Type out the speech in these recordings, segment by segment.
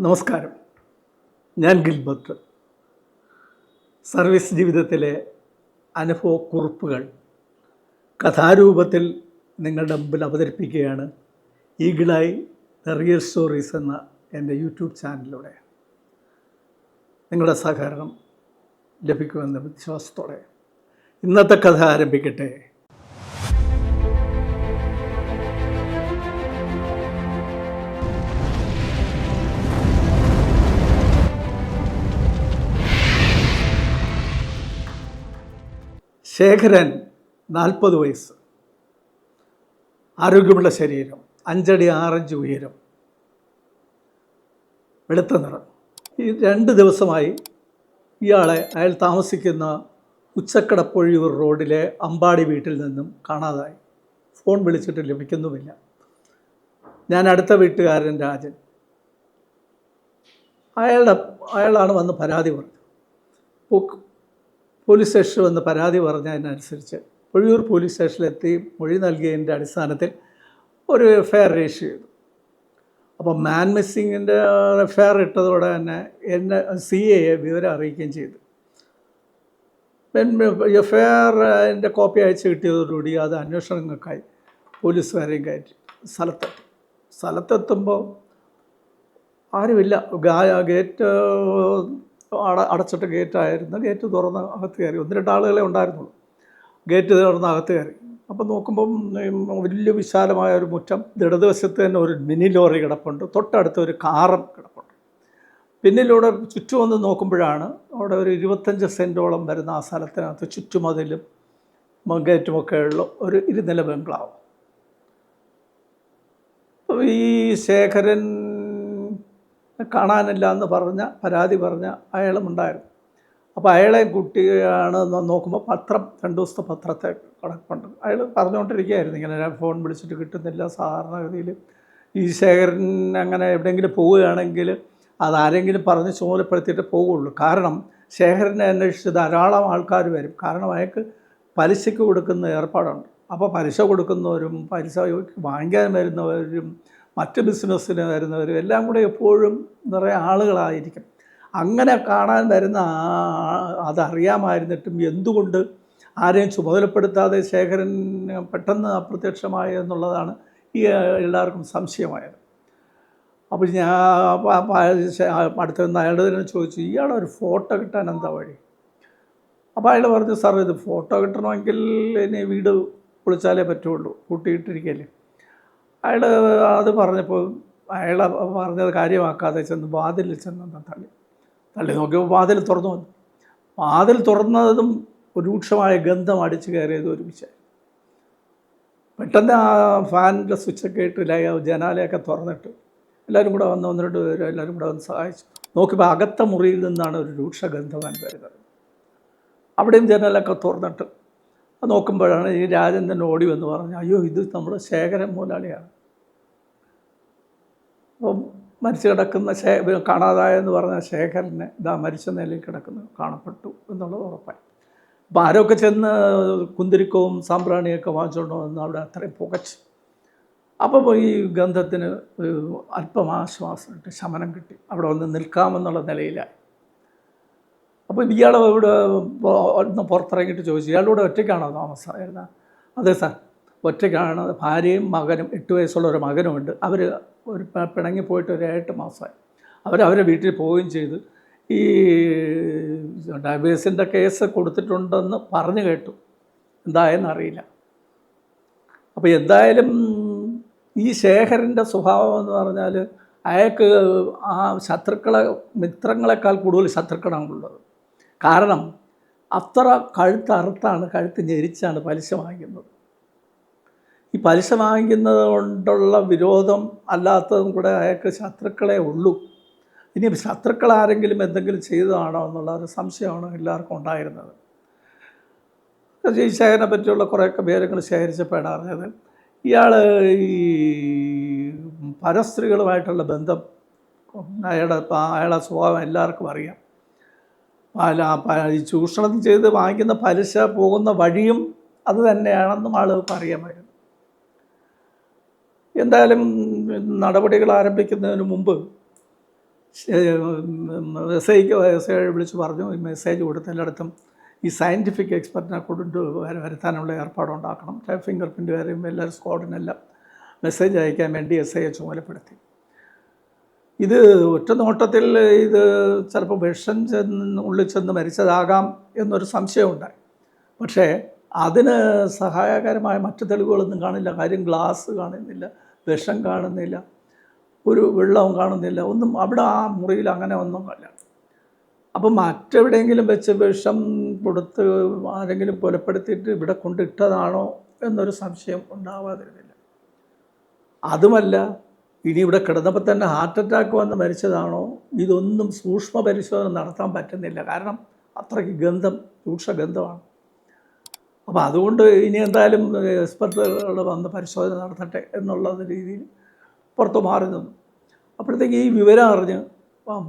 നമസ്കാരം. ഞാൻ ഗിൽബത്ത് സർവീസ് ജീവിതത്തിലെ അനുഭവ കുറിപ്പുകൾ. കഥാരൂപത്തിൽ നിങ്ങളുടെ മുമ്പിൽ അവതരിപ്പിക്കുകയാണ് ഈഗിളായി ദ റിയൽ സ്റ്റോറീസ് എന്ന എന്റെ യൂട്യൂബ് ചാനലിലൂടെ. നിങ്ങളുടെ സഹകരണം ലഭിക്കുമെന്ന വിശ്വാസത്തോടെ ഇന്നത്തെ കഥ ആരംഭിക്കട്ടെ? ശേഖരൻ നാൽപ്പത് വയസ്സ്. ആരോഗ്യമുള്ള ശരീരം അഞ്ചടി ആറഞ്ച് ഉയരം വെളുത്ത നിറം. ഈ രണ്ട് ദിവസമായി ഇയാളെ അയാൾ താമസിക്കുന്ന ഉച്ചക്കടപ്പൊഴിയൂർ റോഡിലെ അമ്പാടി വീട്ടിൽ നിന്നും കാണാതായി. ഫോൺ വിളിച്ചിട്ട് ലഭിക്കുന്നുമില്ല. ഞാൻ അടുത്ത വീട്ടുകാരൻ രാജൻ. അയാളുടെ അയാളാണ് വന്ന് പരാതി പറഞ്ഞത് പോലീസ് സ്റ്റേഷനിൽ വന്ന് പരാതി പറഞ്ഞതിനനുസരിച്ച് പൊഴിയൂർ പോലീസ് സ്റ്റേഷനിലെത്തി മൊഴി നൽകിയതിന്റെ അടിസ്ഥാനത്തിൽ ഒരു എഫ് ഐ ആർ രജിസ്റ്റർ ചെയ്തു. അപ്പോൾ മാൻ മിസ്സിങ്ങിന്റെ എഫ് ഐ ആർ ഇട്ടതോടെ തന്നെ എന്നെ സി എയെ വിവരം അറിയിക്കുകയും ചെയ്തു. എഫ് ഐ ആറിന്റെ കോപ്പി അയച്ച് കിട്ടിയതോടുകൂടി അത് അന്വേഷണങ്ങൾക്കായി പോലീസുകാരെയും കയറ്റി. സ്ഥലത്തെത്തി. സ്ഥലത്തെത്തുമ്പോൾ ആരുമില്ല. ഗേറ്റ് അട അടച്ചിട്ട് ഗേറ്റായിരുന്നു. ഗേറ്റ് തുറന്ന് അകത്ത് കയറി. ഒന്ന് രണ്ട് ആളുകളെ ഉണ്ടായിരുന്നുള്ളൂ. ഗേറ്റ് തുറന്ന് അകത്ത് കയറി. അപ്പം നോക്കുമ്പം വലിയ വിശാലമായ ഒരു മുറ്റം. ഇടതുവശത്ത് തന്നെ ഒരു മിനി ലോറി കിടപ്പുണ്ട്. തൊട്ടടുത്ത് ഒരു കാറും കിടപ്പുണ്ട്. പിന്നിലൂടെ ചുറ്റും ഒന്ന് നോക്കുമ്പോഴാണ് അവിടെ ഒരു ഇരുപത്തഞ്ച് സെന്റോളം വരുന്ന ആ സ്ഥലത്തിനകത്ത് ചുറ്റുമതിലും മ- ഗേറ്റുമൊക്കെ ഉള്ള ഒരു ഇരുനില ബംഗ്ലാവ്. ഈ ശേഖരൻ കാണാനില്ല എന്ന് പറഞ്ഞ പരാതി പറഞ്ഞ അയാളും ഉണ്ടായിരുന്നു. അപ്പോൾ അയാളെ കുട്ടിയാണ് നോക്കുമ്പോൾ പത്രം രണ്ട് ദിവസത്തെ പത്രത്തെ കണക്കുണ്ട് അയാൾ പറഞ്ഞുകൊണ്ടിരിക്കുകയായിരുന്നു. ഇങ്ങനെ ഫോൺ വിളിച്ചിട്ട് കിട്ടുന്നില്ല സാധാരണഗതിയിൽ ഈ ശേഖരൻ അങ്ങനെ എവിടെയെങ്കിലും പോവുകയാണെങ്കിൽ അതാരെങ്കിലും പറഞ്ഞ് ചുമതലപ്പെടുത്തിയിട്ട് പോവുള്ളൂ കാരണം ശേഖരനെ അന്വേഷിച്ച് ധാരാളം ആൾക്കാർ വരും. കാരണം അയാൾക്ക് പലിശയ്ക്ക് കൊടുക്കുന്ന ഏർപ്പാടുണ്ട്. അപ്പോൾ പലിശ കൊടുക്കുന്നവരും പലിശ വാങ്ങിക്കാൻ വരുന്നവരും മറ്റ് ബിസിനസ്സിന് വരുന്നവരും എല്ലാം കൂടെ എപ്പോഴും നിറയെ ആളുകളായിരിക്കും. അങ്ങനെ കാണാൻ വരുന്ന അതറിയാമായിരുന്നിട്ടും എന്തുകൊണ്ട് ആരെയും ചുമതലപ്പെടുത്താതെ ശേഖരൻ പെട്ടെന്ന് അപ്രത്യക്ഷമായി എന്നുള്ളതാണ് ഈ എല്ലാവർക്കും സംശയമായത്. അപ്പോൾ ഞാൻ അടുത്ത അയാളുടെ തന്നെ ചോദിച്ചു ഇയാളെ ഒരു ഫോട്ടോ കിട്ടാൻ എന്താ വഴി? അപ്പോൾ അയാൾ പറഞ്ഞു സാർ ഇത് ഫോട്ടോ കിട്ടണമെങ്കിൽ ഇനി വീട് പൊളിച്ചാലേ പറ്റുള്ളൂ പൂട്ടിയിട്ടിരിക്കല്ലേ? അയാൾ അത് പറഞ്ഞപ്പോൾ അയാൾ പറഞ്ഞത് കാര്യമാക്കാതെ ചെന്ന് വാതിലിൽ ചെന്ന് തള്ളി? തള്ളി നോക്കിയപ്പോൾ വാതിൽ തുറന്നു വന്നു. വാതിൽ തുറന്നതും രൂക്ഷമായ ഗന്ധം അടിച്ചു കയറിയത് ഒരുമിച്ചായി പെട്ടെന്ന് ആ ഫാനിന്റെ സ്വിച്ചൊക്കെ ഇട്ട് ജനാലയൊക്കെ തുറന്നിട്ട് എല്ലാവരും കൂടെ വന്ന് ഒന്ന് രണ്ട് എല്ലാവരും കൂടെ വന്ന് സഹായിച്ചു. നോക്കിയപ്പോൾ അകത്ത മുറിയിൽ നിന്നാണ് ഒരു രൂക്ഷ ഗന്ധവാൻ വരുന്നത് അവിടെയും ജനലൊക്കെ തുറന്നിട്ട് നോക്കുമ്പോഴാണ് ഈ രാജൻ തന്നെ ഓടി വന്ന് പറഞ്ഞു അയ്യോ ഇത് നമ്മുടെ ശേഖരൻ മുതലാളിയാണ്. അപ്പം മരിച്ചു കിടക്കുന്ന ശേ കാണാതായെന്ന് പറഞ്ഞ ശേഖരനെ ഇതാ മരിച്ച നിലയിൽ കിടക്കുന്നു കാണപ്പെട്ടു എന്നുള്ളത് ഉറപ്പായി. അപ്പോൾ ആരൊക്കെ ചെന്ന് കുന്തിരിക്കവും സാമ്പ്രാണിയൊക്കെ വാങ്ങിച്ചുകൊണ്ട് വന്ന് അവിടെ അത്രയും പുകച്ച്. അപ്പോൾ ഈ ഗന്ധത്തിന് അല്പം ആശ്വാസം ശമനം കിട്ടി. അവിടെ വന്ന് നിൽക്കാമെന്നുള്ള നിലയിലായി. അപ്പോൾ ഇയാൾ ഇവിടെ പുറത്തിറങ്ങിയിട്ട് ചോദിച്ചു ഇയാളുടെ ഒറ്റയ്ക്കാണോ താമസമായിരുന്നത് അതെ സാർ ഒറ്റയ്ക്കാണ്. ഭാര്യയും മകനും എട്ട് വയസ്സുള്ള ഒരു മകനുമുണ്ട്. അവർ ഒരു പിണങ്ങി പോയിട്ട് ഒരു എട്ട് മാസമായി. അവർ അവരെ വീട്ടിൽ പോവുകയും ചെയ്ത്. ഈ ഡയബേഴ്സിന്റെ കേസ് കൊടുത്തിട്ടുണ്ടെന്ന് പറഞ്ഞു കേട്ടു. എന്തായെന്ന് അറിയില്ല. അപ്പോൾ എന്തായാലും ഈ ശേഖരന്റെ സ്വഭാവം എന്ന് പറഞ്ഞാൽ അയാൾക്ക് ആ ശത്രുക്കളെ മിത്രങ്ങളെക്കാൾ കൂടുതൽ ശത്രുക്കളാണുള്ളത്. കാരണം അത്ര കഴുത്ത് അറുത്താണ് കഴുത്ത് ഞെരിച്ചാണ് പലിശ വാങ്ങിക്കുന്നത്. ഈ പലിശ വാങ്ങിക്കുന്നത് കൊണ്ടുള്ള വിരോധം അല്ലാത്തതും കൂടെ അയാൾക്ക് ശത്രുക്കളെ ഉള്ളൂ. ഇനി ശത്രുക്കൾ ആരെങ്കിലും എന്തെങ്കിലും ചെയ്തതാണോ എന്നുള്ള ഒരു സംശയമാണ് എല്ലാവർക്കും ഉണ്ടായിരുന്നത്. ഈ ശേഖരനെ പറ്റിയുള്ള കുറേയൊക്കെ വിവരങ്ങൾ ശേഖരിച്ചപ്പോഴാണ് അറിഞ്ഞത്. ഇയാൾ ഈ പരസ്ത്രീകളുമായിട്ടുള്ള ബന്ധം അയാളുടെ അയാളുടെ സ്വഭാവം എല്ലാവർക്കും അറിയാം. ഈ ചൂഷണം ചെയ്ത് വാങ്ങിക്കുന്ന പലിശ പോകുന്ന വഴിയും അത് തന്നെയാണെന്നും ആളുകൾക്ക് അറിയാമായിരുന്നു എന്തായാലും നടപടികൾ ആരംഭിക്കുന്നതിന് മുമ്പ് എസ് ഐക്ക് എസ് ഐ വിളിച്ച് പറഞ്ഞു ഈ മെസ്സേജ് കൊടുത്ത എല്ലായിടത്തും ഈ സയന്റിഫിക് എക്സ്പെർട്ടിനെ കൊണ്ട് വര- വരുത്താനുള്ള ഏർപ്പാടുണ്ടാക്കണം ഫിംഗർ പ്രിന്റ് വരെയും എല്ലാവരും സ്ക്വാഡിനെല്ലാം മെസ്സേജ് അയക്കാൻ വേണ്ടി എസ് ഐയെ ചുമതലപ്പെടുത്തി. ഇത് ഒറ്റ നോട്ടത്തിൽ ഇത് ചിലപ്പോൾ വിഷം ചെന്ന് ഉള്ളിൽ ചെന്ന് മരിച്ചതാകാം എന്നൊരു സംശയമുണ്ടായി. പക്ഷേ അതിന് സഹായകരമായ മറ്റു തെളിവുകളൊന്നും കാണില്ല. കാര്യം ഗ്ലാസ് കാണുന്നില്ല വിഷം കാണുന്നില്ല ഒരു വെള്ളവും കാണുന്നില്ല. ഒന്നും അവിടെ ആ മുറിയിൽ അങ്ങനെ ഒന്നും അല്ല അപ്പം മറ്റെവിടെയെങ്കിലും വെച്ച് വിഷം കൊടുത്ത് ആരെങ്കിലും കൊലപ്പെടുത്തിയിട്ട് ഇവിടെ കൊണ്ടിട്ടതാണോ എന്നൊരു സംശയം ഉണ്ടാവാതിരുന്നില്ല. അതുമല്ല ഇനി ഇവിടെ കിടന്നപ്പോൾ തന്നെ ഹാർട്ട് അറ്റാക്ക് വന്ന് മരിച്ചതാണോ? ഇതൊന്നും സൂക്ഷ്മ പരിശോധന നടത്താൻ പറ്റുന്നില്ല. കാരണം അത്രയ്ക്ക് ഗന്ധം രൂക്ഷ ഗന്ധമാണ്. അപ്പോൾ അതുകൊണ്ട് ഇനി എന്തായാലും എക്സ്പെർട്ടുകൾ വന്ന് പരിശോധന നടത്തട്ടെ എന്നുള്ള രീതിയിൽ പുറത്ത് മാറി നിന്നു. അപ്പോഴത്തേക്ക് ഈ വിവരം അറിഞ്ഞ്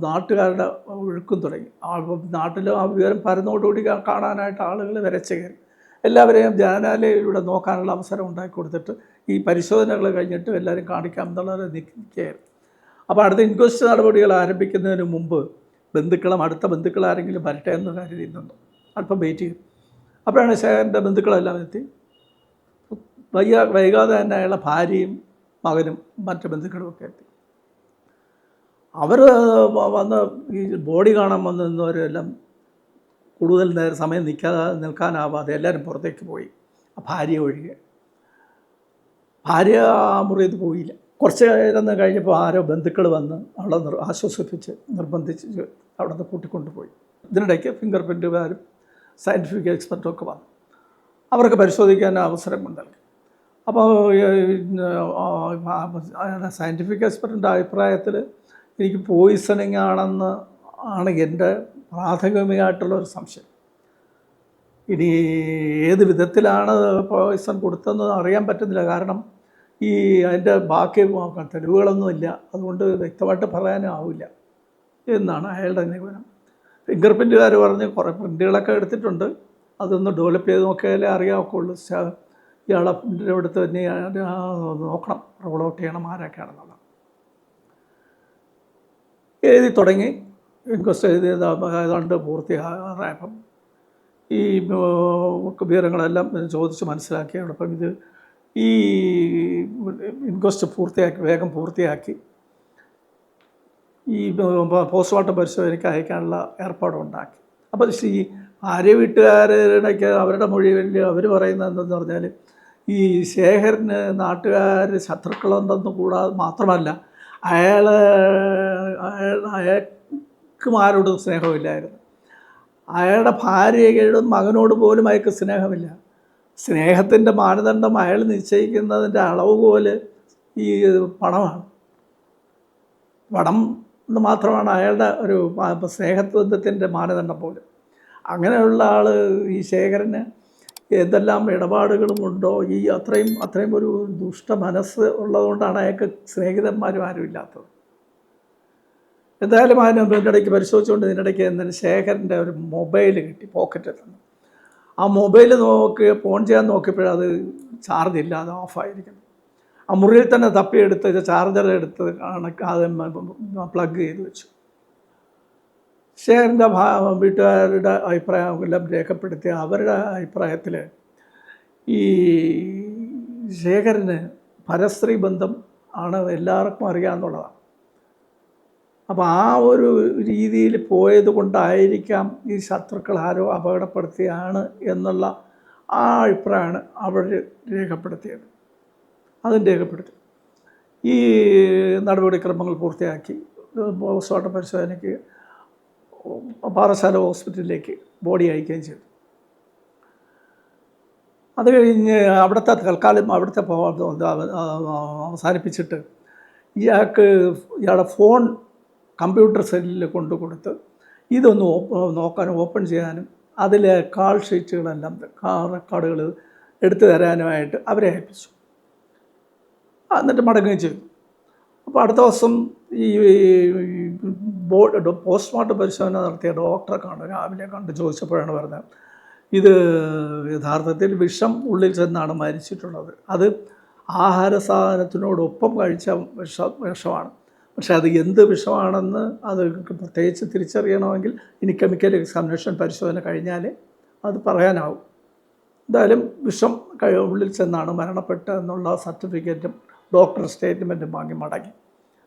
നാട്ടുകാരുടെ ഒഴുക്കും തുടങ്ങി. നാട്ടിൽ ആ വിവരം പരന്നോടുകൂടി കാണാനായിട്ട് ആളുകൾ വരച്ച് കയറി. എല്ലാവരെയും ജനാലയിലൂടെ നോക്കാനുള്ള അവസരം ഉണ്ടാക്കി കൊടുത്തിട്ട് ഈ പരിശോധനകൾ കഴിഞ്ഞിട്ട് എല്ലാവരും കാണിക്കാം എന്നുള്ളത് നിൽക്കുകയായിരുന്നു അപ്പോൾ അടുത്ത ഇൻക്വസ്റ്റ് നടപടികൾ ആരംഭിക്കുന്നതിന് മുമ്പ് ബന്ധുക്കളും അടുത്ത ബന്ധുക്കൾ ആരെങ്കിലും വരട്ടെ എന്ന് കരുതി നിന്നു അല്പം വെയിറ്റ് ചെയ്തു. അപ്പോഴാണ് ശേഖരന്റെ ബന്ധുക്കളെല്ലാം എത്തി. വയ്യ വൈകാതെ തന്നെ അയാളുടെ ഭാര്യയും മകനും മറ്റ് ബന്ധുക്കളും ഒക്കെ എത്തി. അവർ വന്ന് ഈ ബോഡി കാണാൻ വന്ന് നിന്നവരെല്ലാം കൂടുതൽ നേരം സമയം നിൽക്കാതെ നിൽക്കാനാവാതെ എല്ലാവരും പുറത്തേക്ക് പോയി. ആ ഭാര്യ ഒഴികെ. ഭാര്യ മുറിയിൽ പോയില്ല. കുറച്ച് നേരം കഴിഞ്ഞപ്പോൾ ആരോ ബന്ധുക്കൾ വന്ന് അവളെ നിർ ആശ്വസിപ്പിച്ച് നിർബന്ധിച്ച് അവിടെ നിന്ന് കൂട്ടിക്കൊണ്ടുപോയി. ഇതിനിടയ്ക്ക് ഫിംഗർ പ്രിന്റുകാരും സയന്റിഫിക് എക്സ്പെർട്ടും ഒക്കെ വന്നു. അവർക്ക് പരിശോധിക്കാൻ അവസരം നൽകി. അപ്പോൾ സയന്റിഫിക് എക്സ്പെർട്ടിന്റെ അഭിപ്രായത്തിൽ എനിക്ക് പോയിസണിങ് ആണെന്ന് ആണ് എന്റെ പ്രാഥമികമായിട്ടുള്ള ഒരു സംശയം. ഇനി ഏത് വിധത്തിലാണ് പോയിസൺ കൊടുത്തതെന്ന് അറിയാൻ പറ്റുന്നില്ല. കാരണം ഈ അതിന്റെ ബാക്കി തെളിവുകളൊന്നുമില്ല അതുകൊണ്ട് വ്യക്തമായിട്ട് പറയാനാവില്ല എന്നാണ് അയാളുടെ നിഗമനം. ഫിംഗർ പ്രിന്റുകാർ പറഞ്ഞ് കുറേ പ്രിന്റുകളൊക്കെ എടുത്തിട്ടുണ്ട്. അതൊന്ന് ഡെവലപ്പ് ചെയ്ത് നോക്കിയാലേ അറിയാമൊക്കെയുള്ളൂ ഇയാളെ പ്രിന്റിന്റെ അടുത്ത് തന്നെ നോക്കണം. റോൾ ഔട്ട് ചെയ്യണം ആരൊക്കെയാണെന്നുള്ളത്. എഴുതി തുടങ്ങി. ഇൻക്വസ്റ്റ് എഴുതി ഏതാണ്ട് പൂർത്തിയായപ്പം ഈ വിവരങ്ങളെല്ലാം ചോദിച്ച് മനസ്സിലാക്കിയോടൊപ്പം ഇത് ഈ ഇൻക്വസ്റ്റ് പൂർത്തിയാക്കി വേഗം പൂർത്തിയാക്കി ഈ പോസ്റ്റ്മോർട്ടം പരിശോധനയ്ക്ക് അയക്കാനുള്ള ഏർപ്പാടുണ്ടാക്കി. അപ്പോൾ ഈ ആര്യ വീട്ടുകാരുടെയൊക്കെ അവരുടെ മൊഴി വലിയ അവർ പറയുന്നത് എന്തെന്ന് പറഞ്ഞാൽ ഈ ശേഖരന് നാട്ടുകാർ ശത്രുക്കളുണ്ടെന്ന് കൂടാതെ മാത്രമല്ല അയാൾ അയാൾ അയാൾക്കും ആരോടും സ്നേഹമില്ലായിരുന്നു. അയാളുടെ ഭാര്യയോടും മകനോട് പോലും അയാൾക്ക് സ്നേഹമില്ല. സ്നേഹത്തിന്റെ മാനദണ്ഡം അയാൾ നിശ്ചയിക്കുന്നതിന്റെ അളവ് പോലെ ഈ പണമാണ്. പണം എന്ന് മാത്രമാണ് അയാളുടെ ഒരു സ്നേഹത്വത്തിന്റെ മാനദണ്ഡം പോലും. അങ്ങനെയുള്ള ആൾ ഈ ശേഖരന് എന്തെല്ലാം ഇടപാടുകളുമുണ്ടോ ഈ അത്രയും അത്രയും ഒരു ദുഷ്ട മനസ്സ് ഉള്ളതുകൊണ്ടാണ് അയാൾക്ക് സ്നേഹിതന്മാരും ആരും ഇല്ലാത്തത്. എന്തായാലും അതിന് ഇതിനിടയ്ക്ക് പരിശോധിച്ചുകൊണ്ട് ഇതിനിടയ്ക്ക് എന്തിന് ശേഖരന്റെ ഒരു മൊബൈൽ കിട്ടി പോക്കറ്റിൽ നിന്ന്. ആ മൊബൈൽ നോക്കി ഫോൺ ചെയ്യാൻ നോക്കിയപ്പോഴത് ചാർജ് ഇല്ലാതെ ഓഫായിരിക്കുന്നു ആ മുറിയിൽ തന്നെ തപ്പിയെടുത്ത് ചാർജർ എടുത്ത് കണക്കാതെ പ്ലഗ് ചെയ്ത് വെച്ചു. ശേഖരന്റെ വീട്ടുകാരുടെ അഭിപ്രായം എല്ലാം രേഖപ്പെടുത്തി അവരുടെ അഭിപ്രായത്തിൽ ഈ ശേഖരന് പരസ്ത്രീ ബന്ധം ആണ് എല്ലാവർക്കും അറിയാമെന്നുള്ളതാണ് അപ്പോൾ ആ ഒരു രീതിയിൽ പോയത് കൊണ്ടായിരിക്കാം ഈ ശത്രുക്കൾ ആരോ അപകടപ്പെടുത്തിയാണ് എന്നുള്ള ആ അഭിപ്രായമാണ് അവർ രേഖപ്പെടുത്തിയത്. അതും രേഖപ്പെടുത്തി. ഈ നടപടിക്രമങ്ങൾ പൂർത്തിയാക്കി. പോസ്റ്റ്മോർട്ടം പരിശോധനയ്ക്ക് പാറശാല ഹോസ്പിറ്റലിലേക്ക് ബോഡി അയക്കുകയും ചെയ്തു. അത് കഴിഞ്ഞ് അവിടുത്തെ തൽക്കാലം അവിടുത്തെ അവസാനിപ്പിച്ചിട്ട് ഇയാൾക്ക് ഇയാളുടെ ഫോൺ കമ്പ്യൂട്ടർ സെല്ലിൽ കൊണ്ടു കൊടുത്ത് ഇതൊന്ന് നോക്കാനും ഓപ്പൺ ചെയ്യാനും അതിലെ കാൾ ഷീറ്റുകളെല്ലാം കാർ റെക്കോർഡുകൾ എടുത്തു തരാനുമായിട്ട് അവരെ ഏൽപ്പിച്ചു. എന്നിട്ട് മടങ്ങുകയും ചെയ്തു. അപ്പോൾ അടുത്ത ദിവസം ഈ ബോർഡ് പോസ്റ്റ്മോർട്ടം പരിശോധന നടത്തിയ ഡോക്ടറെ കണ്ട്. രാവിലെ കണ്ട് ചോദിച്ചപ്പോഴാണ് പറഞ്ഞത് ഇത് യഥാർത്ഥത്തിൽ വിഷം ഉള്ളിൽ ചെന്നാണ് മരിച്ചിട്ടുള്ളത്. അത് ആഹാര സാധനത്തിനോടൊപ്പം കഴിച്ച വിഷ വിഷമാണ്. പക്ഷെ അത് എന്ത് വിഷമാണെന്ന് അത് പ്രത്യേകിച്ച് തിരിച്ചറിയണമെങ്കിൽ ഇനി കെമിക്കൽ എക്സാമിനേഷൻ പരിശോധന കഴിഞ്ഞാലേ അത് പറയാനാവും. എന്തായാലും വിഷം ഉള്ളിൽ ചെന്നാണ് മരണപ്പെട്ടത് എന്നുള്ള സർട്ടിഫിക്കറ്റും ഡോക്ടർ സ്റ്റേറ്റ്മെന്റും വാങ്ങി മടങ്ങി.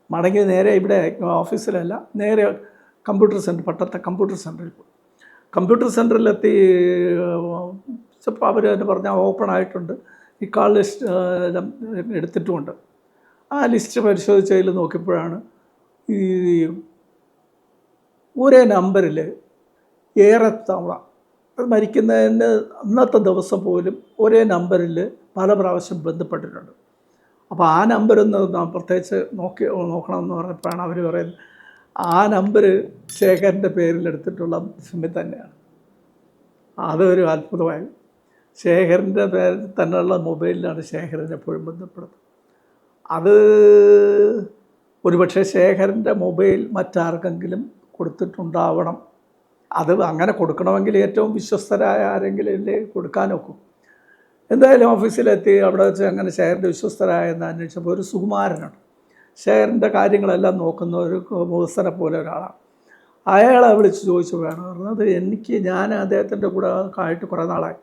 മടങ്ങി നേരെ ഇവിടെ ഓഫീസിലല്ല നേരെ കമ്പ്യൂട്ടർ സെന്റർ പട്ടത്തെ കമ്പ്യൂട്ടർ സെന്ററിൽ പോയി. കമ്പ്യൂട്ടർ സെന്ററിലെത്തി ചിലപ്പോൾ അവർ തന്നെ പറഞ്ഞാൽ ഓപ്പൺ ആയിട്ടുണ്ട്. ഈ കാൾ ലിസ്റ്റ് എടുത്തിട്ടുമുണ്ട്. ആ ലിസ്റ്റ് പരിശോധിച്ചതിൽ നോക്കിയപ്പോഴാണ് ഈ ഒരേ നമ്പറിൽ ഏറെ തവണ അത് മരിക്കുന്നതിന് അന്നത്തെ ദിവസം പോലും ഒരേ നമ്പറിൽ പല പ്രാവശ്യം ബന്ധപ്പെട്ടിട്ടുണ്ട്. അപ്പോൾ ആ നമ്പരൊന്ന് പ്രത്യേകിച്ച് നോക്കി നോക്കണമെന്ന് പറഞ്ഞപ്പോഴാണ് അവർ പറയുന്നത് ആ നമ്പർ ശേഖരന്റെ പേരിലെടുത്തിട്ടുള്ള സിമ്മിൽ തന്നെയാണ്. അതൊരു അത്ഭുതമായി. ശേഖരന്റെ പേരിൽ തന്നെയുള്ള മൊബൈലിലാണ് ശേഖരൻ എപ്പോഴും ബന്ധപ്പെടുന്നത്. അത് ഒരുപക്ഷെ ശേഖരന്റെ മൊബൈൽ മറ്റാർക്കെങ്കിലും കൊടുത്തിട്ടുണ്ടാവണം. അത് അങ്ങനെ കൊടുക്കണമെങ്കിൽ ഏറ്റവും വിശ്വസ്തരായ ആരെങ്കിലും കൊടുക്കാനൊക്കും. എന്തായാലും ഓഫീസിലെത്തി അവിടെ വെച്ച് അങ്ങനെ ശേഖരന്റെ വിശ്വസ്തരായെന്ന് അന്വേഷിച്ചപ്പോൾ ഒരു സുകുമാരനാണ്. ശേഖരന്റെ കാര്യങ്ങളെല്ലാം നോക്കുന്ന ഒരു മുഖസ്ഥനെ പോലെ ഒരാളാണ്. അയാളെ വിളിച്ച് ചോദിച്ചു വേണം. പറഞ്ഞത് എനിക്ക് ഞാൻ അദ്ദേഹത്തിന്റെ കൂടെ ആയിട്ട് കുറേ നാളായി.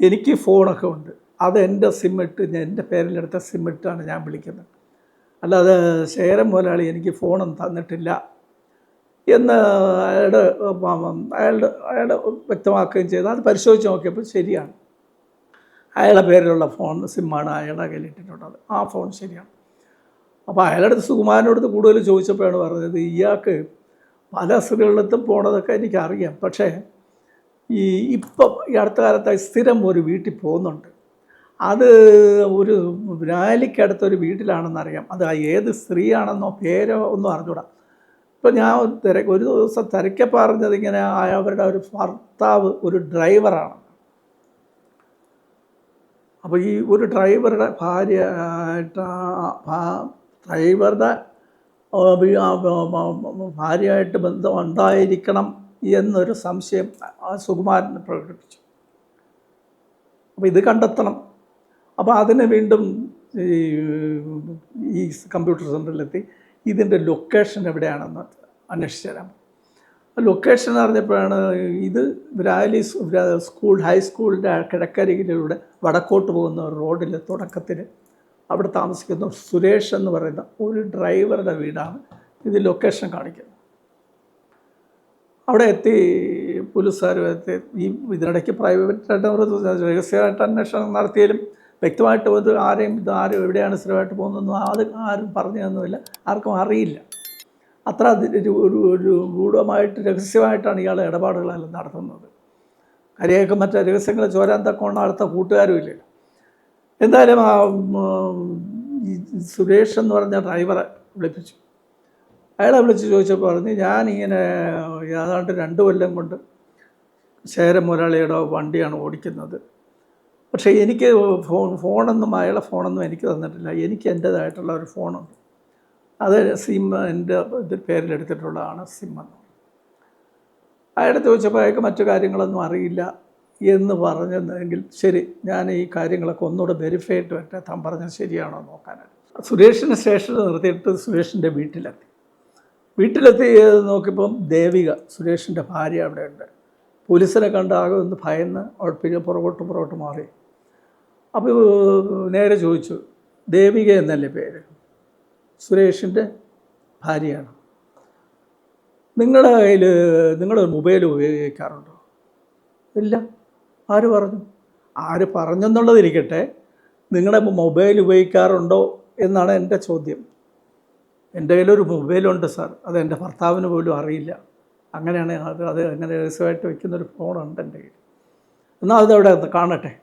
എനിക്ക് ഫോണൊക്കെ ഉണ്ട്. അത് എന്റെ സിം ഇട്ട് ഞാൻ എന്റെ പേരിലെടുത്ത സിമ്മിട്ടാണ് ഞാൻ വിളിക്കുന്നത്. അല്ലാതെ ശേഖരം മുതലാളി എനിക്ക് ഫോണും തന്നിട്ടില്ല എന്ന് അയാളുടെ അയാളുടെ അയാളുടെ വ്യക്തമാക്കുകയും ചെയ്തു. അത് പരിശോധിച്ച് നോക്കിയപ്പോൾ ശരിയാണ്. അയാളുടെ പേരിലുള്ള ഫോൺ സിമ്മാണ് അയാളുടെ കയ്യിലിട്ടിട്ടുള്ളത്. ആ ഫോൺ ശരിയാണ്. അപ്പോൾ അയാളുടെ അടുത്ത് സുകുമാരനോട് അടുത്ത് കൂടുതൽ ചോദിച്ചപ്പോഴാണ് പറഞ്ഞത് ഇയാൾക്ക് പല സ്ത്രീകളിടത്തും പോണതൊക്കെ എനിക്കറിയാം. പക്ഷേ ഈ ഇപ്പം ഈ അടുത്ത കാലത്തായി സ്ഥിരം ഒരു വീട്ടിൽ പോകുന്നുണ്ട്. അത് ഒരു രാലിക്കടുത്തൊരു വീട്ടിലാണെന്നറിയാം. അത് ഏത് സ്ത്രീയാണെന്നോ പേരോ ഒന്നും അറിഞ്ഞൂടാ. ഇപ്പം ഞാൻ തിരക്ക് ഒരു ദിവസം തിരക്കെ പറഞ്ഞത് ഇങ്ങനെ അവരുടെ ഒരു ഭർത്താവ് ഒരു ഡ്രൈവറാണ്. അപ്പോൾ ഈ ഒരു ഡ്രൈവറുടെ ഭാര്യ ഡ്രൈവറുടെ ഭാര്യയായിട്ട് ബന്ധം ഉണ്ടായിരിക്കണം എന്നൊരു സംശയം ആ സുകുമാരൻ പ്രകടിപ്പിച്ചു. അപ്പോൾ ഇത് കണ്ടെത്തണം. അപ്പോൾ അതിനെ വീണ്ടും ഈ കമ്പ്യൂട്ടർ സെന്ററിലെത്തി. ഇതിന്റെ ലൊക്കേഷൻ എവിടെയാണെന്ന് അന്വേഷിച്ചു തരാം. ലൊക്കേഷൻ അറിഞ്ഞപ്പോഴാണ് ഇത് വിരാലി സ്കൂൾ ഹൈസ്കൂളിന്റെ കിഴക്കരികിലൂടെ വടക്കോട്ട് പോകുന്ന ഒരു റോഡിൽ തുടക്കത്തിൽ അവിടെ താമസിക്കുന്ന സുരേഷ് എന്ന് പറയുന്ന ഒരു ഡ്രൈവറുടെ വീടാണ് ഇത് ലൊക്കേഷൻ കാണിക്കുന്നത്. അവിടെ എത്തി പോലീസുകാരും എത്തി. ഈ ഇതിനിടയ്ക്ക് അവർ രഹസ്യമായിട്ട് അന്വേഷണം നടത്തിയാലും വ്യക്തമായിട്ട് ഒരു ആരെയും ഇത് ആരും എവിടെയാണ് സ്ഥിരമായിട്ട് പോകുന്നതെന്നും അത് ആരും പറഞ്ഞു തന്നുമില്ല ആർക്കും അറിയില്ല. അത്ര അത് ഒരു ഒരു ഗൂഢമായിട്ട് രഹസ്യമായിട്ടാണ് ഇയാൾ ഇടപാടുകളെല്ലാം നടത്തുന്നത്. കരിയൊക്കെ മറ്റേ രഹസ്യങ്ങൾ ചോരാൻ തക്കവണ്ണം അടുത്ത കൂട്ടുകാരും ഇല്ല. എന്തായാലും ആ സുരേഷ് എന്ന് പറഞ്ഞ ഡ്രൈവറെ വിളിപ്പിച്ചു. അയാളെ വിളിച്ച് ചോദിച്ചപ്പോൾ പറഞ്ഞ് ഇങ്ങനെ ഏതാണ്ട് രണ്ട് കൊല്ലം കൊണ്ട് മുരളിയുടെ വണ്ടിയാണ് ഓടിക്കുന്നത്. പക്ഷേ എനിക്ക് ഫോൺ ഫോണൊന്നും അയാളെ ഫോണൊന്നും എനിക്ക് തന്നിട്ടില്ല. എനിക്ക് എന്റേതായിട്ടുള്ള ഒരു ഫോണുണ്ട്. അത് സിം എന്റെ ഇത് പേരിലെടുത്തിട്ടുള്ളതാണ് സിം എന്ന്. അയാളെ ചോദിച്ചപ്പോൾ അയാൾക്ക് മറ്റു കാര്യങ്ങളൊന്നും അറിയില്ല എന്ന് പറഞ്ഞെങ്കിൽ ശരി ഞാൻ ഈ കാര്യങ്ങളൊക്കെ ഒന്നുകൂടെ വെരിഫൈ ആയിട്ട് വരട്ടെ താൻ പറഞ്ഞത് ശരിയാണോ നോക്കാനായിട്ട്. സുരേഷിനെ സ്റ്റേഷനിൽ നിർത്തിയിട്ട് സുരേഷിന്റെ വീട്ടിലെത്തി. വീട്ടിലെത്തി നോക്കിയപ്പം ദേവിക സുരേഷിന്റെ ഭാര്യ അവിടെയുണ്ട് പോലീസിനെ കണ്ട് ആകെ ഒന്ന് ഭയന്ന് പിന്നെ പുറകോട്ട് പുറകോട്ട് മാറി. അപ്പോൾ നേരെ ചോദിച്ചു ദേവിക എന്നല്ലേ പേര്? സുരേഷിന്റെ ഭാര്യയാണ്. നിങ്ങളുടെ കയ്യിൽ നിങ്ങൾ മൊബൈൽ ഉപയോഗിക്കാറുണ്ടോ? ഇല്ല. ആര് പറഞ്ഞു? ആര് പറഞ്ഞെന്നുള്ളതിരിക്കട്ടെ നിങ്ങളുടെ മൊബൈൽ ഉപയോഗിക്കാറുണ്ടോ എന്നാണ് എന്റെ ചോദ്യം. എന്റെ കയ്യിലൊരു മൊബൈലുണ്ട് സാർ അത് എന്റെ ഭർത്താവിന് പോലും അറിയില്ല. അങ്ങനെയാണ് അത് അത് അങ്ങനെ രഹസ്യമായിട്ട് വെക്കുന്നൊരു ഫോണുണ്ട് എന്റെ കയ്യിൽ എന്നാൽ അതവിടെ കാണട്ടെ.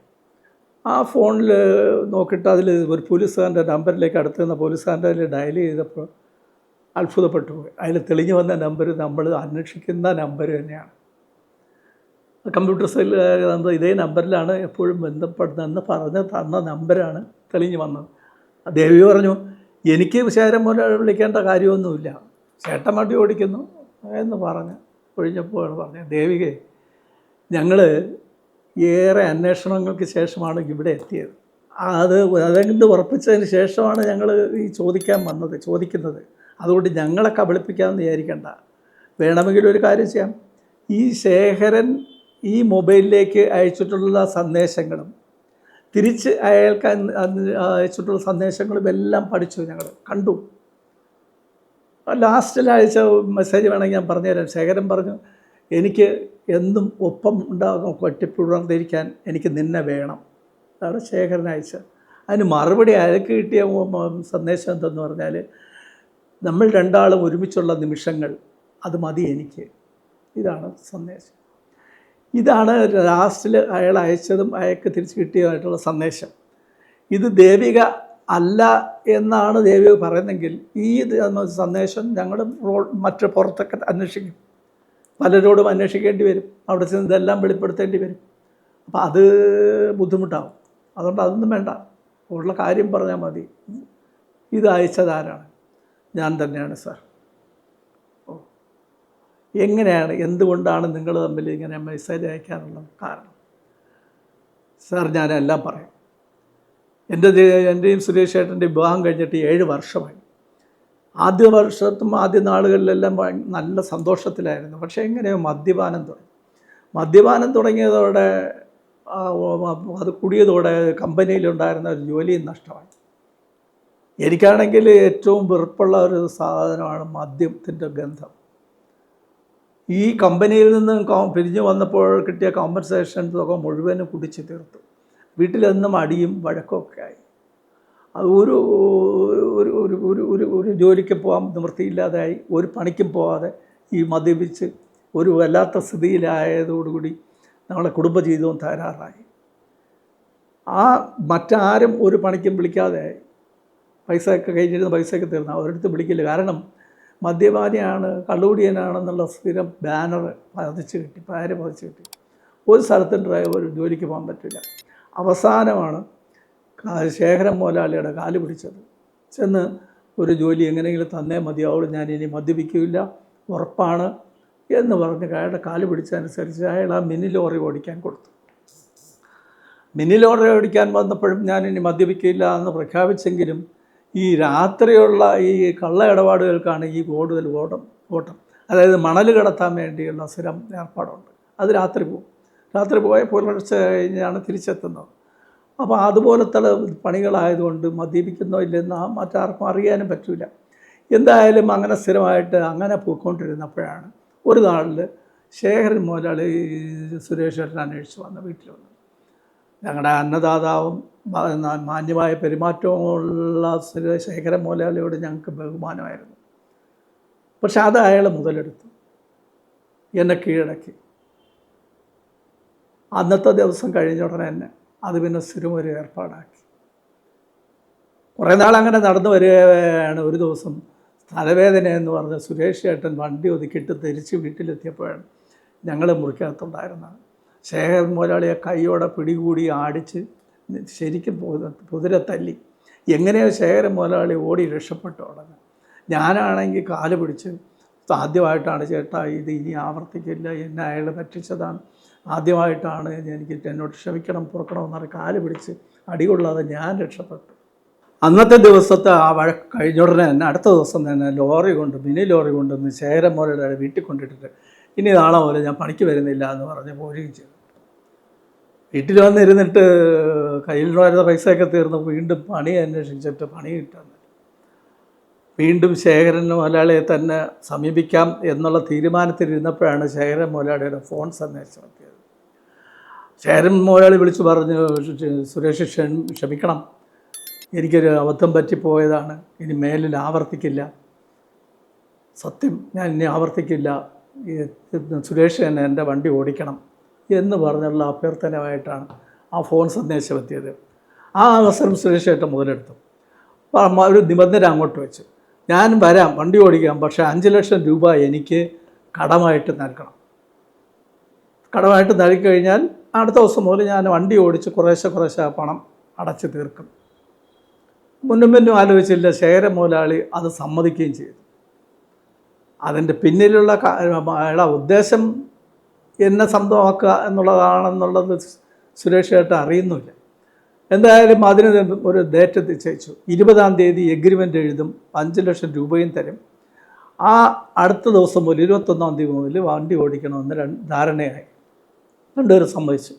ആ ഫോണിൽ നോക്കിയിട്ട് അതിൽ ഒരു പോലീസുകാരന്റെ നമ്പറിലേക്ക് അടുത്ത് നിന്ന് പോലീസുകാരന്റെ അതിൽ ഡയൽ ചെയ്തപ്പോൾ അത്ഭുതപ്പെട്ടു പോയി. അതിൽ തെളിഞ്ഞു വന്ന നമ്പർ നമ്മൾ അന്വേഷിക്കുന്ന നമ്പർ തന്നെയാണ്. കമ്പ്യൂട്ടർ സെല്ലുകാർ ഇതേ നമ്പറിലാണ് എപ്പോഴും ബന്ധപ്പെടുന്നതെന്ന് പറഞ്ഞ് തന്ന നമ്പരാണ് തെളിഞ്ഞു വന്നത്. ദേവി പറഞ്ഞു എനിക്ക് ശേഖരം പോലെ വിളിക്കേണ്ട കാര്യമൊന്നുമില്ല. ചേട്ടൻ വണ്ടി ഓടിക്കുന്നു എന്ന് പറഞ്ഞ് ഒഴിഞ്ഞപ്പോഴാണ് പറഞ്ഞത് ദേവികെ ഞങ്ങൾ ഏറെ അന്വേഷണങ്ങൾക്ക് ശേഷമാണ് ഇവിടെ എത്തിയത്. അത് അതെന്ത് ഉറപ്പിച്ചതിന് ശേഷമാണ് ഞങ്ങൾ ഈ ചോദിക്കാൻ വന്നത് ചോദിക്കുന്നത്. അതുകൊണ്ട് ഞങ്ങളെ കബളിപ്പിക്കാമെന്ന് വിചാരിക്കേണ്ട. വേണമെങ്കിൽ ഒരു കാര്യം ചെയ്യാം. ഈ ശേഖരൻ ഈ മൊബൈലിലേക്ക് അയച്ചിട്ടുള്ള സന്ദേശങ്ങളും തിരിച്ച് അയാൾക്ക് അയച്ചിട്ടുള്ള സന്ദേശങ്ങളും എല്ലാം പഠിച്ചു ഞങ്ങൾ കണ്ടു. ലാസ്റ്റിൽ അയച്ച മെസ്സേജ് വേണമെങ്കിൽ ഞാൻ പറഞ്ഞുതരാം. ശേഖരൻ പറഞ്ഞു എനിക്ക് എന്നും ഒപ്പം ഉണ്ടാകും കൊട്ടിപ്പുണർന്നിരിക്കാൻ എനിക്ക് നിന്നെ വേണം അതാണ് ശേഖരൻ അയച്ച അതിന് മറുപടി അയാൾക്ക് കിട്ടിയ സന്ദേശം എന്തെന്ന് പറഞ്ഞാൽ നമ്മൾ രണ്ടാളും ഒരുമിച്ചുള്ള നിമിഷങ്ങൾ അത് മതി എനിക്ക്. ഇതാണ് സന്ദേശം. ഇതാണ് ലാസ്റ്റിൽ അയാൾ അയച്ചതും അയാൾക്ക് തിരിച്ച് കിട്ടിയതായിട്ടുള്ള സന്ദേശം. ഇത് ദേവിക അല്ല എന്നാണ് ദേവിക പറയുന്നെങ്കിൽ ഈ സന്ദേശം ഞങ്ങളുടെ മറ്റു പുറത്തൊക്കെ അന്വേഷിക്കും. പലരോടും അന്വേഷിക്കേണ്ടി വരും. അവിടെ ചെന്ന് ഇതെല്ലാം വെളിപ്പെടുത്തേണ്ടി വരും. അപ്പോൾ അത് ബുദ്ധിമുട്ടാവും. അതുകൊണ്ട് അതൊന്നും വേണ്ട. ഉള്ള കാര്യം പറഞ്ഞാൽ മതി. ഇത് അയച്ചതാരാണ്? ഞാൻ തന്നെയാണ് സാർ. ഓ. എങ്ങനെയാണ്? എന്തുകൊണ്ടാണ് നിങ്ങൾ തമ്മിൽ ഇങ്ങനെ മെസ്സേജ് അയക്കാനുള്ള കാരണം? സാർ ഞാനെല്ലാം പറയാം. എന്റെ എന്റെയും സുരേഷ് ഏട്ടന്റെ വിവാഹം കഴിഞ്ഞിട്ട് ഏഴ് വർഷമായി. ആദ്യ വർഷത്തും ആദ്യ നാളുകളിലെല്ലാം നല്ല സന്തോഷത്തിലായിരുന്നു. പക്ഷേ എങ്ങനെയോ മദ്യപാനം തുടങ്ങി. മദ്യപാനം തുടങ്ങിയതോടെ അത് കുടിയതോടെ കമ്പനിയിലുണ്ടായിരുന്ന ഒരു ജോലിയും നഷ്ടമായി. എനിക്കാണെങ്കിൽ ഏറ്റവും വെറുപ്പുള്ള ഒരു സാധനമാണ് മദ്യത്തിന്റെ ഗന്ധം. ഈ കമ്പനിയിൽ നിന്നും പിരിഞ്ഞു വന്നപ്പോൾ കിട്ടിയ കോമ്പൻസേഷൻ തുക മുഴുവനും കുടിച്ച് തീർത്തു. വീട്ടിലെന്നും അടിയും വഴക്കമൊക്കെ ആയി. അത് ഒരു ഒരു ഒരു ഒരു ഒരു ഒരു ജോലിക്ക് പോകാൻ നിവൃത്തിയില്ലാതായി ഒരു പണിക്കും പോകാതെ ഈ മദ്യപിച്ച് ഒരു വല്ലാത്ത സ്ഥിതിയിലായതോടുകൂടി നമ്മളെ കുടുംബജീവിതവും തകരാറായി. ആ മറ്റാരും ഒരു പണിക്കും വിളിക്കാതെ പൈസയൊക്കെ കഴിഞ്ഞിരുന്ന പൈസയൊക്കെ തീർന്നു അവരടുത്ത് വിളിക്കില്ല. കാരണം മദ്യപാനിയാണ് കള്ളുകുടിയനാണെന്നുള്ള സ്ഥിരം ബാനർ പതിച്ച് കിട്ടി പാര പതിച്ച് കിട്ടി. ഒരു സ്ഥലത്തും ഡ്രൈവർ ജോലിക്ക് പോകാൻ പറ്റില്ല. അവസാനമാണ് ശേഖരൻ മുതലാളിയുടെ കാൽ പിടിച്ചത്. ചെന്ന് ഒരു ജോലി എങ്ങനെയെങ്കിലും തന്നേ മതിയാവുള്ളൂ. ഞാൻ ഇനി മദ്യപിക്കില്ല. ഉറപ്പാണ് എന്ന് പറഞ്ഞ് അയാളുടെ കാൽ പിടിച്ചതനുസരിച്ച് അയാൾ ആ മിനി ലോറി ഓടിക്കാൻ കൊടുത്തു. മിനി ലോറി ഓടിക്കാൻ വന്നപ്പോഴും ഞാൻ ഇനി മദ്യപിക്കില്ല എന്ന് പ്രഖ്യാപിച്ചെങ്കിലും ഈ രാത്രിയുള്ള ഈ കള്ള ഇടപാടുകൾക്കാണ് ഈ കൂടുതൽ ഓട്ടം ഓട്ടം. അതായത് മണൽ കടത്താൻ വേണ്ടിയുള്ള സ്ഥിരം ഏർപ്പാടുണ്ട്. അത് രാത്രി പോകും. രാത്രി പോയ പുലർച്ചെ കഴിഞ്ഞാണ് തിരിച്ചെത്തുന്നത്. അപ്പോൾ അതുപോലത്തെ പണികളായതുകൊണ്ട് മദ്യപിക്കുന്നോ ഇല്ലെന്ന് മറ്റാർക്കും അറിയാനും പറ്റില്ല എന്തായാലും അങ്ങനെ സ്ഥിരമായിട്ട് അങ്ങനെ പോയിക്കൊണ്ടിരുന്നപ്പോഴാണ് ഒരു നാളിൽ ശേഖരൻ മുതലാളി സുരേഷ് ഏട്ടൻ അന്വേഷിച്ച് വന്ന വീട്ടിൽ വന്നു ഞങ്ങളുടെ അന്നദാതാവും മാന്യമായ പെരുമാറ്റമുള്ള ശേഖരൻ മുതലാളിയോട് ഞങ്ങൾക്ക് ബഹുമാനമായിരുന്നു. പക്ഷെ അത് അയാൾ മുതലെടുത്തു. എന്നെ കീഴടക്കി. അന്നത്തെ ദിവസം കഴിഞ്ഞ ഉടനെ തന്നെ അത് പിന്നെ സ്ഥിരം ഒരു ഏർപ്പാടാക്കി. കുറേ നാൾ അങ്ങനെ നടന്നു വരികയാണ് ഒരു ദിവസം. തലവേദന എന്ന് പറഞ്ഞ സുരേഷ് ഏട്ടൻ വണ്ടി ഒതുക്കിയിട്ട് തിരിച്ച് വീട്ടിലെത്തിയപ്പോഴാണ് ഞങ്ങൾ മുറിക്കകത്തുണ്ടായിരുന്നത്. ശേഖർ മുതലാളിയെ കൈയോടെ പിടികൂടി ആടിച്ച് ശരിക്കും കുതിര തല്ലി. എങ്ങനെയോ ശേഖര മുതലാളി ഓടി രക്ഷപ്പെട്ടു തുടങ്ങി ഞാനാണെങ്കിൽ കാൽ പിടിച്ച് ആദ്യമായിട്ടാണ് ചേട്ടാ ഇത് ഇനി ആവർത്തിക്കില്ല എന്നെ അയാൾ പറ്റിച്ചതാണ്. ആദ്യമായിട്ടാണ് എനിക്ക് എന്നോട് ക്ഷമിക്കണം പുറക്കണം എന്നറി കാൽ പിടിച്ച് അടികൊള്ളാതെ ഞാൻ രക്ഷപ്പെട്ടു. അന്നത്തെ ദിവസത്തെ ആ വഴക്ക് കഴിഞ്ഞ ഉടനെ തന്നെ അടുത്ത ദിവസം തന്നെ ലോറി കൊണ്ട് മിനി ലോറി കൊണ്ടുവന്ന് ശേഖരം മുതലാളി വീട്ടിൽ കൊണ്ടിട്ടിട്ട് ഇനി നാളെ പോലെ ഞാൻ പണിക്ക് വരുന്നില്ല എന്ന് പറഞ്ഞ് പോരുകയും ചെയ്തു. വീട്ടിൽ വന്നിരുന്നിട്ട് കയ്യിൽ വരുന്ന പൈസയൊക്കെ തീർന്ന് വീണ്ടും പണി അന്വേഷിച്ചിട്ട് പണി കിട്ടാൻ വീണ്ടും ശേഖരൻ മുതലാളിയെ തന്നെ സമീപിക്കാം എന്നുള്ള തീരുമാനത്തിലിരുന്നപ്പോഴാണ് ശേഖരൻ മുതലാളിയുടെ ഫോൺ സന്ദേശം എത്തിയത്. ശേഖരൻ മോയാളി വിളിച്ചു പറഞ്ഞു സുരേഷ് ക്ഷമ- ക്ഷമിക്കണം. എനിക്കൊരു അബദ്ധം പറ്റിപ്പോയതാണ്. ഇനി മേലിൽ ആവർത്തിക്കില്ല. സത്യം ഞാൻ ഇനി ആവർത്തിക്കില്ല. സുരേഷ് തന്നെ എന്റെ വണ്ടി ഓടിക്കണം. എന്ന് പറഞ്ഞുള്ള അഭ്യർത്ഥനമായിട്ടാണ് ആ ഫോൺ സന്ദേശം എത്തിയത് ആ അവസരം സുരേഷ് ഏട്ടൻ മുതലെടുത്തു ഒരു നിബന്ധന അങ്ങോട്ട് വെച്ചു. ഞാൻ വരാം വണ്ടി ഓടിക്കാം പക്ഷേ അഞ്ച് ലക്ഷം രൂപ എനിക്ക് കടമായിട്ട് നൽകണം. കടമായിട്ട് നൽകി കഴിഞ്ഞാൽ അടുത്ത ദിവസം മുതൽ ഞാൻ വണ്ടി ഓടിച്ച് കുറേശ്ശെ കുറേശ്ശെ പണം അടച്ചു തീർക്കും. മുന്നും മുന്നും ആലോചിച്ചില്ല ശേഖര മുതലാളി അത് സമ്മതിക്കുകയും ചെയ്തു. അതിന്റെ പിന്നിലുള്ള അയാളുടെ ഉദ്ദേശം എന്നെ സ്വന്തമാക്കുക എന്നുള്ളതാണെന്നുള്ളത് സുരേഷ് ഏട്ട അറിയുന്നില്ല. എന്തായാലും അതിന് ഒരു ഡേറ്റ് നിശ്ചയിച്ചു. ഇരുപതാം തീയതി എഗ്രിമെന്റ് എഴുതും അഞ്ച് ലക്ഷം രൂപയും തരും. ആ അടുത്ത ദിവസം മുതൽ ഇരുപത്തൊന്നാം തീയതി മുതൽ വണ്ടി ഓടിക്കണമെന്ന് ധാരണയായി. രണ്ടുപേരും സമ്മതിച്ചു.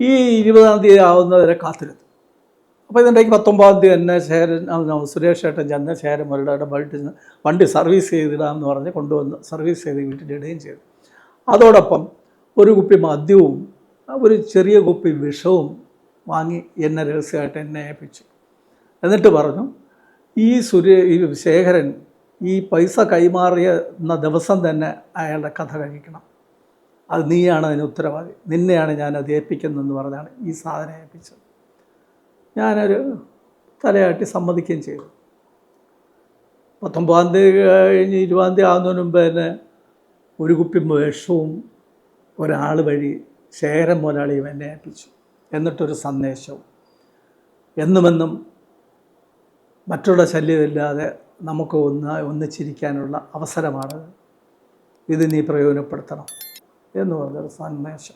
ഈ ഇരുപതാം തീയതി ആവുന്നവരെ കാത്തിരുന്നു. അപ്പോൾ ഇതിന്റെക്ക് പത്തൊമ്പതാം തീയതി തന്നെ ശേരൻ സുരേഷ് ഏട്ടൻ ചെന്ന് ശേരൻ മുരടയുടെ വീട്ടിൽ വണ്ടി സർവീസ് ചെയ്തിടാമെന്ന് പറഞ്ഞ് കൊണ്ടുവന്ന് സർവീസ് ചെയ്ത് വീട്ടിലിടുകയും ചെയ്തു. അതോടൊപ്പം ഒരു കുപ്പി മദ്യവും ഒരു ചെറിയ കുപ്പി വിഷവും വാങ്ങി എന്നെ രഹസ്യമായിട്ട് എന്നെ ഏൽപ്പിച്ചു. എന്നിട്ട് പറഞ്ഞു ഈ സുരേ ഈ ശേഖരൻ ഈ പൈസ കൈമാറിയ ദിവസം തന്നെ അയാളുടെ കഥ കഴിക്കണം. അത് നീയാണ് അതിന് ഉത്തരവാദി. നിന്നെയാണ് ഞാൻ അത് ഏൽപ്പിക്കുന്നതെന്ന് പറഞ്ഞാണ് ഈ സാധനം ഏൽപ്പിച്ചത്. ഞാനൊരു തലയാട്ടി സമ്മതിക്കുകയും ചെയ്തു. പത്തൊമ്പതാം തീയതി കഴിഞ്ഞ് ഇരുപതാം തീയതി ആകുന്നതിന് മുമ്പ് തന്നെ ഒരു കുപ്പി വിഷവും ഒരാൾ വഴി ശേഖരൻ മുതലാളിയും എന്നെ ഏൽപ്പിച്ചു. എന്നിട്ടൊരു സന്ദേശവും. എന്നുമെന്നും മറ്റുള്ള ശല്യമില്ലാതെ നമുക്ക് ഒന്ന് ഒന്നിച്ചിരിക്കാനുള്ള അവസരമാണ് ഇത് നീ പ്രയോജനപ്പെടുത്തണം. എന്ന് പറഞ്ഞൊരു സന്ദേശം.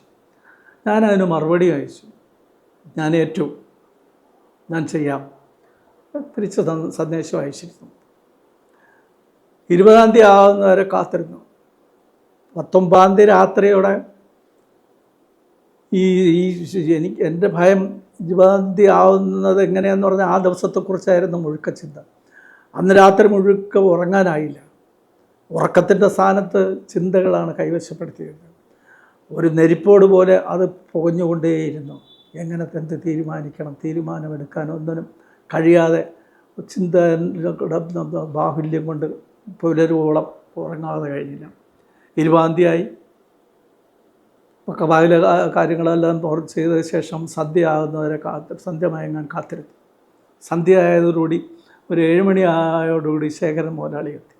ഞാനതിന് മറുപടി അയച്ചു. ഞാൻ ഏറ്റു. ഞാൻ ചെയ്യാം. തിരിച്ച് സന്ദേശം അയച്ചിരുന്നു. ഇരുപതാം തീയതി ആവുന്നവരെ കാത്തിരുന്നു. പത്തൊമ്പതാം തീയതി രാത്രിയോടെ ഈ ഈ എനിക്ക് എന്റെ ഭയം ഇരുപതാം തീയതി ആവുന്നത് എങ്ങനെയാന്ന് പറഞ്ഞാൽ ആ ദിവസത്തെക്കുറിച്ചായിരുന്നു മുഴുക്ക ചിന്ത. അന്ന് രാത്രി മുഴുക്ക ഉറങ്ങാനായില്ല. ഉറക്കത്തിന്റെ സ്ഥാനത്ത് ചിന്തകളാണ് കൈവശപ്പെടുത്തിയത്. ഒരു നെരിപ്പോട് പോലെ അത് പുകഞ്ഞുകൊണ്ടേയിരുന്നു. എങ്ങനെ എന്ത് തീരുമാനിക്കണം തീരുമാനമെടുക്കാൻ ഒന്നിനും കഴിയാതെ ചിന്ത ബാഹുല്യം കൊണ്ട് പുലരുവോളം ഉറങ്ങാതെ കഴിഞ്ഞില്ല. ഇരുപതാം തീയതി ഒക്കെ പകല കാര്യങ്ങളെല്ലാം ചെയ്ത ശേഷം സന്ധ്യ ആകുന്നവരെ കാത്ത് സന്ധ്യ മയങ്ങാൻ കാത്തിരുന്നു. സന്ധ്യ ആയതോടുകൂടി ഒരു ഏഴുമണി ആയോടുകൂടി ശേഖരൻ മുതലാളി എത്തി.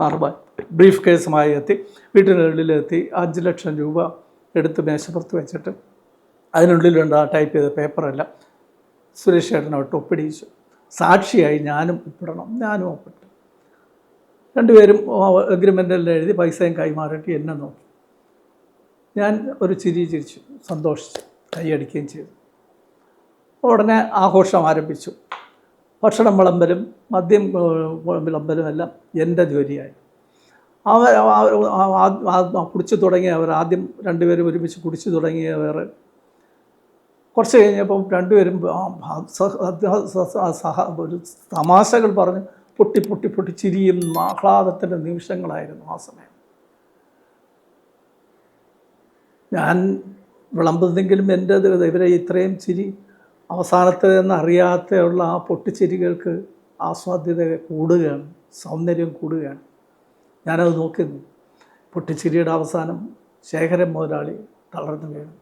കാറുമായി ബ്രീഫ് കേസുമായി എത്തി. വീട്ടിനുള്ളിലെത്തി. അഞ്ച് ലക്ഷം രൂപ എടുത്ത് മേശപ്പുറത്ത് വെച്ചിട്ട് അതിനുള്ളിലുണ്ട് ആ ടൈപ്പ് ചെയ്ത പേപ്പറെല്ലാം സുരേഷ് ചേട്ടനോട്ട് ഒപ്പിടിയിച്ചു. സാക്ഷിയായി ഞാനും ഒപ്പിടണം. ഞാനും ഒപ്പിട്ടു. രണ്ടുപേരും അഗ്രിമെന്റെല്ലാം എഴുതി പൈസയും കൈമാറിയിട്ട് എന്നെ നോക്കി. ഞാൻ ഒരു ചിരി ചിരിച്ചു. സന്തോഷിച്ചു. കൈയടിക്കുകയും ചെയ്തു. ഉടനെ ആഘോഷം ആരംഭിച്ചു. ഭക്ഷണം വിളമ്പലും മദ്യം വിളമ്പലും എല്ലാം എന്റെ ജോലിയായി. അവർ കുടിച്ചു തുടങ്ങിയവർ ആദ്യം രണ്ടുപേരും ഒരുമിച്ച് കുടിച്ചു തുടങ്ങിയവർ കുറച്ച് കഴിഞ്ഞപ്പം രണ്ടുപേരും സഹ- ഒരു തമാശകൾ പറഞ്ഞ് പൊട്ടി പൊട്ടി പൊട്ടി ചിരിയും ആഹ്ലാദത്തിന്റെ നിമിഷങ്ങളായിരുന്നു ആ സമയം. ഞാൻ വിളമ്പുന്നെങ്കിലും എന്റെ ഇവരെ ഇത്രയും ചിരി അവസാനത്തേതെന്ന് അറിയാത്തുള്ള ആ പൊട്ടിച്ചിരികൾക്ക് ആസ്വാദ്യത കൂടുകയാണ് സൗന്ദര്യം കൂടുകയാണ്. ഞാനത് നോക്കുന്നു. പൊട്ടിച്ചിരിയുടെ അവസാനം ശേഖരൻ മുതലാളി തളർന്നു വീണു.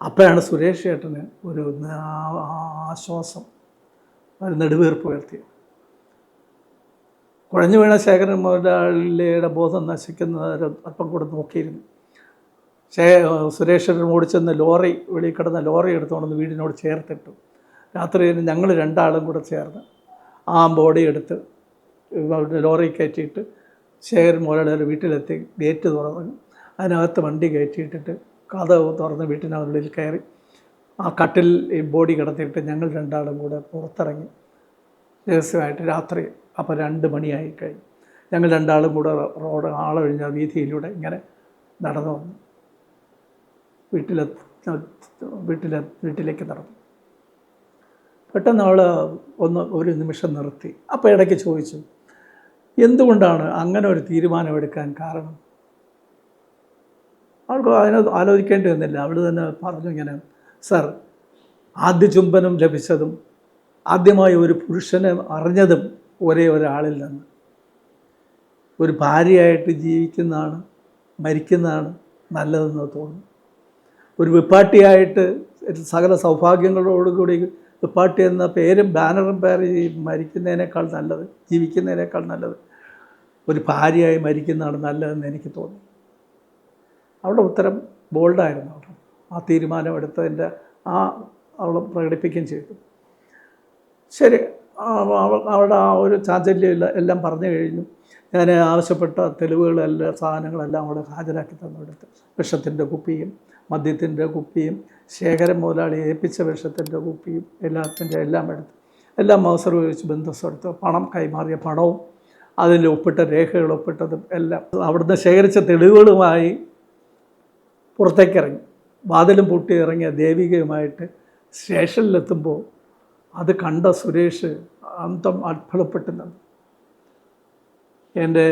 അപ്പോഴാണ് സുരേഷ് ചേട്ടന് ഒരു ആശ്വാസം ഒരു നെടുവീർപ്പ് ഉയർത്തിയത് കുഴഞ്ഞു വീണ ശേഖരൻ മുതലാളിയുടെ ബോധം നശിക്കുന്നവരെ അല്പം കൂടെ നോക്കിയിരുന്നു. ശേ സുരേഷൻ ചെന്ന് ലോറി വെളിയിൽ കിടന്ന ലോറി എടുത്തുകൊണ്ടെന്ന് വീടിനോട് ചേർത്തിട്ടു. രാത്രി ഞങ്ങൾ രണ്ടാളും കൂടെ ചേർന്ന് ആ ബോഡി എടുത്ത് ലോറി കയറ്റിയിട്ട് ശേഖരൻ മോലയുടെ വീട്ടിലെത്തി ഗേറ്റ് തുറന്ന് അതിനകത്ത് വണ്ടി കയറ്റിയിട്ടിട്ട് കഥ തുറന്ന് വീട്ടിനുള്ളിൽ കയറി ആ കട്ടിൽ ഈ ബോഡി കിടത്തിയിട്ട് ഞങ്ങൾ രണ്ടാളും കൂടെ പുറത്തിറങ്ങി. രഹസ്യമായിട്ട് രാത്രി അപ്പോൾ രണ്ട് മണിയായി കഴിഞ്ഞു. ഞങ്ങൾ രണ്ടാളും കൂടെ റോഡ് ആളൊഴിഞ്ഞ വീതിയിലൂടെ ഇങ്ങനെ നടന്നു വന്നു. വീട്ടിലെ വീട്ടിലെ വീട്ടിലേക്ക് നടന്നു. പെട്ടെന്ന് അവൾ ഒന്ന് ഒരു നിമിഷം നിർത്തി. അപ്പോൾ ഇടയ്ക്ക് ചോദിച്ചു എന്തുകൊണ്ടാണ് അങ്ങനെ ഒരു തീരുമാനമെടുക്കാൻ കാരണം? അവൾക്ക് അതിനെ ആലോചിക്കേണ്ടി വന്നില്ല. അവൾ തന്നെ പറഞ്ഞു ഇങ്ങനെ സർ ആദ്യ ചുംബനം ലഭിച്ചതും ആദ്യമായി ഒരു പുരുഷനെ അറിഞ്ഞതും ഒരേ ഒരാളിൽ നിന്ന്. ഒരു ഭാര്യയായിട്ട് ജീവിക്കുന്നതാണ് മരിക്കുന്നതാണ് നല്ലതെന്ന് തോന്നുന്നു. ഒരു വിപ്പാട്ടിയായിട്ട് സകല സൗഭാഗ്യങ്ങളോടുകൂടി വിപ്പാട്ടി എന്ന പേരും ബാനറും പേര് മരിക്കുന്നതിനേക്കാൾ നല്ലത് ജീവിക്കുന്നതിനേക്കാൾ നല്ലത്. ഒരു ഭാര്യയായി മരിക്കുന്നതാണ് നല്ലതെന്ന് എനിക്ക് തോന്നി. അവളുടെ ഉത്തരം ബോൾഡായിരുന്നു അവൾ ആ തീരുമാനമെടുത്തതിന്റെ ആ അവൾ പ്രകടിപ്പിക്കുകയും ചെയ്തു. ശരി അവളുടെ ആ ഒരു ചാഞ്ചല്യം എല്ലാം പറഞ്ഞു കഴിഞ്ഞു. ഞാൻ ആവശ്യപ്പെട്ട തെളിവുകളെല്ലാം സാധനങ്ങളെല്ലാം അവിടെ ഹാജരാക്കി തന്നെടുത്ത് വിഷത്തിന്റെ കുപ്പിയും മദ്യത്തിന്റെ കുപ്പിയും ശേഖരൻ മുതലാളി ഏൽപ്പിച്ച വിഷത്തിന്റെ കുപ്പിയും എല്ലാത്തിന്റെ എല്ലാം എടുത്ത് എല്ലാം അവസരം ഉപയോഗിച്ച് ബന്ധുസ് പണം കൈമാറിയ പണവും അതിൽ ഒപ്പിട്ട രേഖകൾ ഒപ്പിട്ടതും എല്ലാം അവിടുന്ന് ശേഖരിച്ച തെളിവുകളുമായി പുറത്തേക്കിറങ്ങി. വാതിലും പൂട്ടി ഇറങ്ങിയ ദേവികയുമായിട്ട് സ്റ്റേഷനിലെത്തുമ്പോൾ അത് കണ്ട സുരേഷ് അന്തം അത്ഭുതപ്പെട്ടു നിന്നു. എന്റെ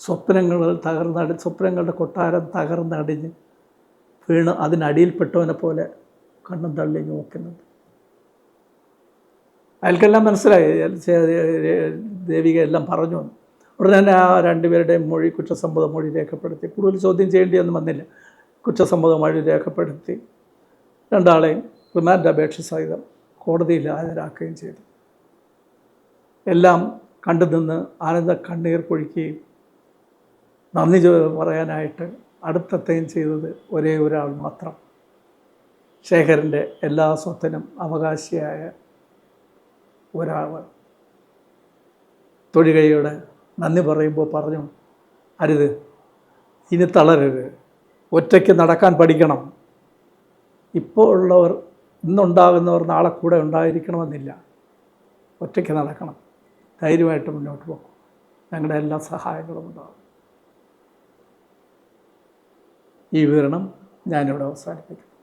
സ്വപ്നങ്ങൾ തകർന്നടി സ്വപ്നങ്ങളുടെ കൊട്ടാരം തകർന്നടിഞ്ഞ് വീണ് അതിനടിയിൽപ്പെട്ടവനെ പോലെ കണ്ണും തള്ളി നോക്കുന്നത് അയാൾക്കെല്ലാം മനസ്സിലായി. ദേവിക എല്ലാം പറഞ്ഞു. ഉടനെ തന്നെ ആ രണ്ടുപേരുടെയും മൊഴി കുറ്റസമ്മത മൊഴി രേഖപ്പെടുത്തി. കൂടുതൽ ചോദ്യം ചെയ്യേണ്ടിയൊന്നും വന്നില്ല. കുറ്റസമ്മത മൊഴി രേഖപ്പെടുത്തി. രണ്ടാളെയും റിമാൻഡ് അപേക്ഷ സഹിതം കോടതിയിൽ ഹാജരാക്കുകയും ചെയ്തു. എല്ലാം കണ്ടു നിന്ന് ആനന്ദ കണ്ണീർ പൊഴിക്കുകയും നന്ദി പറയാനായിട്ട് അടുത്തെത്തുകയും ചെയ്തത് ഒരേ ഒരാൾ മാത്രം. ശേഖരന്റെ എല്ലാ സ്വത്തിനും അവകാശിയായ ഒരാൾ. തൊഴികയോട് നന്ദി പറയുമ്പോൾ പറഞ്ഞു അരുത് ഇനി തളരരുത്. ഒറ്റയ്ക്ക് നടക്കാൻ പഠിക്കണം. ഇപ്പോൾ ഉള്ളവർ ഇന്നുണ്ടാകുന്നവർ നാളെ കൂടെ ഉണ്ടായിരിക്കണമെന്നില്ല. ഒറ്റയ്ക്ക് നടക്കണം. ധൈര്യമായിട്ട് മുന്നോട്ട് പോകും ഞങ്ങളുടെ എല്ലാ സഹായങ്ങളും ഉണ്ടാകും. ഈ വിവരണം ഞാനിവിടെ അവസാനിപ്പിക്കുന്നു.